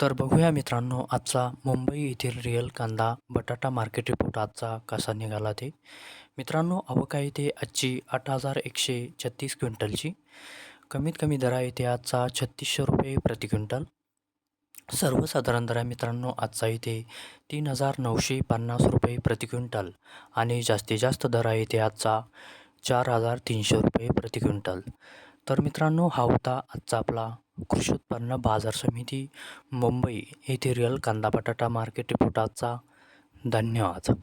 तर बघूया मित्रांनो आजचा मुंबई येथील रिअल कांदा बटाटा मार्केट रिपोर्ट आजचा कसा निघाला ते. मित्रांनो अवका येथे आजची आठ हजार एकशे छत्तीस क्विंटलची. कमीत कमी दरा येथे आजचा छत्तीसशे रुपये प्रति क्विंटल. सर्वसाधारण दरा मित्रांनो आजचा इथे तीन हजार नऊशे पन्नास रुपये प्रति क्विंटल आणि जास्तीत जास्त दरा येथे आजचा चार हजार तीनशे रुपये प्रति क्विंटल. तर मित्रांनो हा होता आजचा आपला कृषी उत्पन्न बाजार समिती मुंबई येथे रिअल कांदा बटाटा मार्केट रिपोर्ट धन्यवाद.